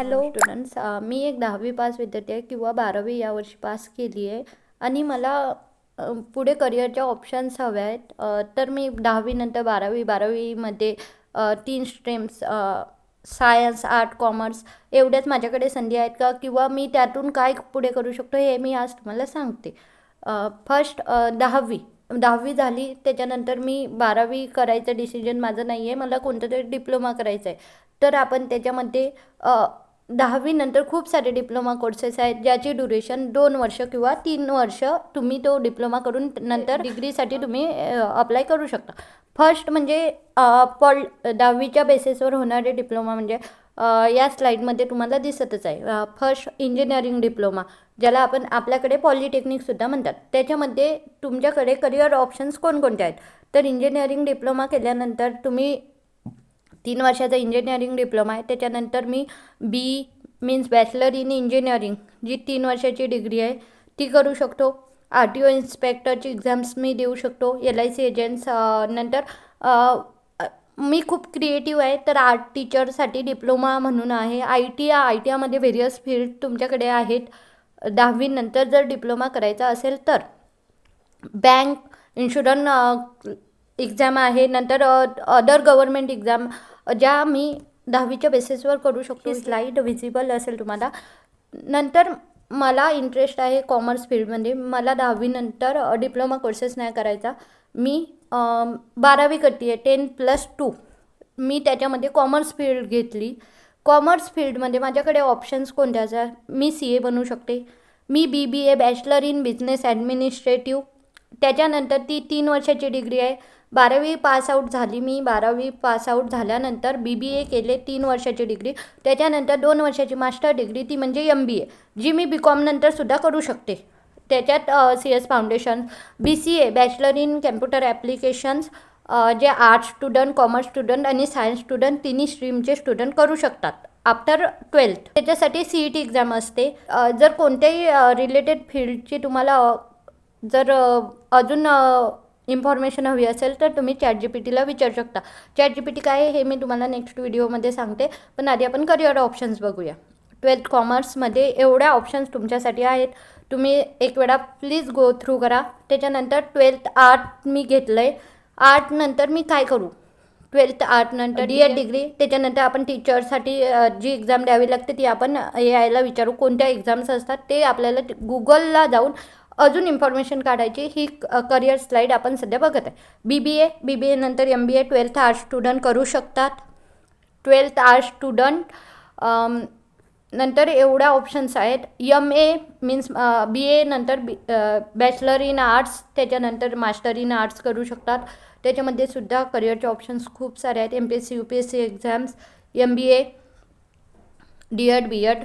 Hello students uh, मी एक दहावी pass विद्यार्थी आहे किंवा बारावी यावर्षी पास केली आहे. आणि मला पुढे करिअरच्या ऑप्शन्स हव्या आहेत. तर मी दहावीनंतर बारावी बारावीमध्ये तीन स्ट्रीम्स सायन्स आर्ट कॉमर्स एवढ्याच माझ्याकडे संधी आहेत का? किंवा मी त्यातून काय पुढे करू शकतो हे मी आज तुम्हाला सांगते. फर्स्ट दहावी. दहावी झाली. त्याच्यानंतर मी बारावी करायचं डिसिजन माझं नाही आहे मला कोणतं तरी डिप्लोमा करायचा आहे तर आपण त्याच्यामध्ये दहावीनंतर खूप सारे डिप्लोमा कोर्सेस आहेत ज्याची ड्युरेशन दोन वर्ष किंवा तीन वर्ष तुम्ही तो डिप्लोमा करून नंतर डिग्रीसाठी तुम्ही अप्लाय करू शकता. फर्स्ट म्हणजे पॉल दहावीच्या बेसिसवर होणारे डिप्लोमा म्हणजे या स्लाईडमध्ये तुम्हाला दिसतच आहे. फर्स्ट इंजिनिअरिंग डिप्लोमा ज्याला आपण आपल्याकडे पॉलिटेक्निकसुद्धा म्हणतात. त्याच्यामध्ये तुमच्याकडे करिअर ऑप्शन्स कोणकोणते आहेत? तर इंजिनिअरिंग डिप्लोमा केल्यानंतर तुम्ही तीन वर्षाचा इंजिनिअरिंग डिप्लोमा आहे. त्याच्यानंतर मी B means bachelor in engineering जी तीन वर्षाची डिग्री आहे ती करू शकतो. आर टी ओ इन्स्पेक्टरची एक्झाम्स मी देऊ शकतो. एल आय सी एजंट्स नंतर मी खूप क्रिएटिव्ह आहे तर आर्ट टीचरसाठी डिप्लोमा म्हणून आहे. आय टी आय टी आमध्ये व्हेरियस फील्ड तुमच्याकडे आहेत. दहावीनंतर जर डिप्लोमा करायचा असेल तर. बँक इन्शुरन्स एक्झाम आहे. नंतर अदर गव्हर्मेंट एक्झाम ज्या मी दहावीच्या बेसिसवर करू शकतो स्लाईड विजिबल असेल तुम्हाला. नंतर मला इंटरेस्ट आहे कॉमर्स फील्डमध्ये मला दहावीनंतर डिप्लोमा कोर्सेस नाही करायचा. मी बारावी करते आहे टेन प्लस टू मी त्याच्यामध्ये कॉमर्स फील्ड घेतली. कॉमर्स फील्डमध्ये माझ्याकडे ऑप्शन्स कोणत्या असतात? मी सी ए बनू शकते. मी B B A bachelor in business administrative त्याच्यानंतर ती तीन वर्षाची डिग्री आहे. बारावी पासआउट झाली मी. बारावी पासआउट झाल्यानंतर बी बी ए केले. तीन वर्षाची डिग्री. त्याच्यानंतर दोन वर्षाची मास्टर डिग्री. ती म्हणजे एम बी ए जी मी बी कॉमनंतरसुद्धा करू शकते. त्याच्यात C S foundation B C A bachelor in computer applications जे आर्ट्स स्टुडंट कॉमर्स स्टुडंट आणि सायन्स स्टुडंट तिन्ही स्ट्रीमचे स्टुडंट करू शकतात. आफ्टर ट्वेल्थ त्याच्यासाठी सी ई टी एक्झाम असते. जर कोणत्याही रिलेटेड फील्डची तुम्हाला जर अजून इन्फॉर्मेशन हवी असेल तर तुम्ही चॅट जी पी टीला विचारू शकता. चॅट जी पी टी काय आहे हे मी तुम्हाला नेक्स्ट व्हिडिओमध्ये सांगते. पण आधी आपण करिअर ऑप्शन्स बघूया. ट्वेल्थ कॉमर्समध्ये एवढ्या ऑप्शन्स तुमच्यासाठी आहेत. तुम्ही एक वेळा प्लीज गो थ्रू करा. त्याच्यानंतर ट्वेल्थ आर्ट मी घेतलं आहे आर्ट नंतर मी काय करू? ट्वेल्थ आर्ट नंतर डी एड डिग्री त्याच्यानंतर आपण टीचरसाठी जी एक्झाम द्यावी लागते ती आपण ए आयला विचारू. कोणत्या एक्झाम्स असतात ते आपल्याला गुगलला जाऊन अजून इन्फॉर्मेशन काढायची ही करिअर स्लाईड आपण सध्या बघत आहे. B B A B B एनंतर M B A twelfth art student करू शकतात. ट्वेल्थ आर्ट स्टुडंट नंतर एवढ्या ऑप्शन्स आहेत. M A means B A नंतर बी बॅचलर इन आर्ट्स त्याच्यानंतर मास्टर इन आर्ट्स करू शकतात. त्याच्यामध्ये सुद्धा करिअरचे ऑप्शन्स खूप सारे आहेत. M P S C U P S C exams M B A D Ed B Ed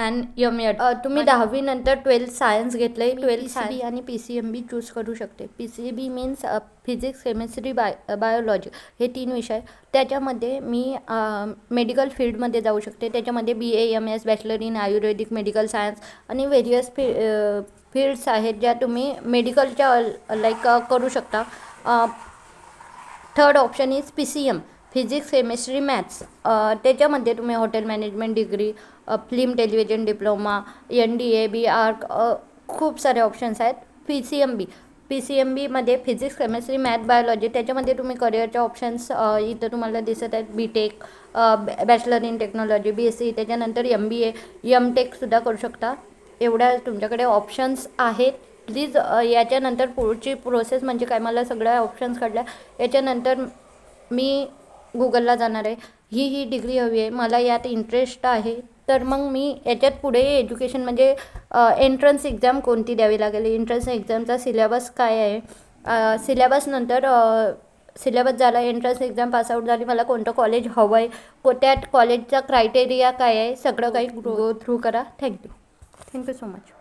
and M Ed तुम्ही दहावीनंतर ट्वेल्थ सायन्स घेतलं आहे ट्वेल्थ सी बी आणि P C M B choose करू शकते. P C B means physics chemistry bye biology हे तीन विषय. त्याच्यामध्ये मी मेडिकल फील्डमध्ये जाऊ शकते. त्याच्यामध्ये B A M S bachelor in Ayurvedic medical science आणि व्हेरियस फी फील्ड्स आहेत ज्या तुम्ही मेडिकलच्या लाईक करू शकता. Third option is P C M physics chemistry maths त्याच्यामध्ये तुम्ही hotel management degree film television diploma N D A B Arch खूप सारे ऑप्शन्स आहेत. P C M B P C M बीमध्ये फिजिक्स केमिस्ट्री मॅथ बायोलॉजी त्याच्यामध्ये तुम्ही करिअरचे options इथं तुम्हाला दिसत आहेत. B tech bachelor in technology B S C त्याच्यानंतर एम बी ए एम टेकसुद्धा करू शकता. एवढ्या तुमच्याकडे ऑप्शन्स आहेत. प्लीज याच्यानंतर पुढची प्रोसेस म्हणजे काय? मला सगळ्या ऑप्शन्स काढल्या. याच्यानंतर मी गुगलला जाणार आहे. ही ही डिग्री हवी आहे. मला यात इंटरेस्ट आहे. तर मग मी याच्यात पुढे एज्युकेशन म्हणजे एंट्रन्स एक्झाम कोणती द्यावी लागेल? एंट्रन्स एक्झामचा सिलेबस काय आहे? सिलेबस नंतर सिलेबस झाला एंट्रन्स एक्झाम पासआउट झाली. मला कोणतं कॉलेज हवं आहे को त्या कॉलेजचा क्रायटेरिया काय आहे? सगळं काही गो थ्रू करा. Thank you thank you so much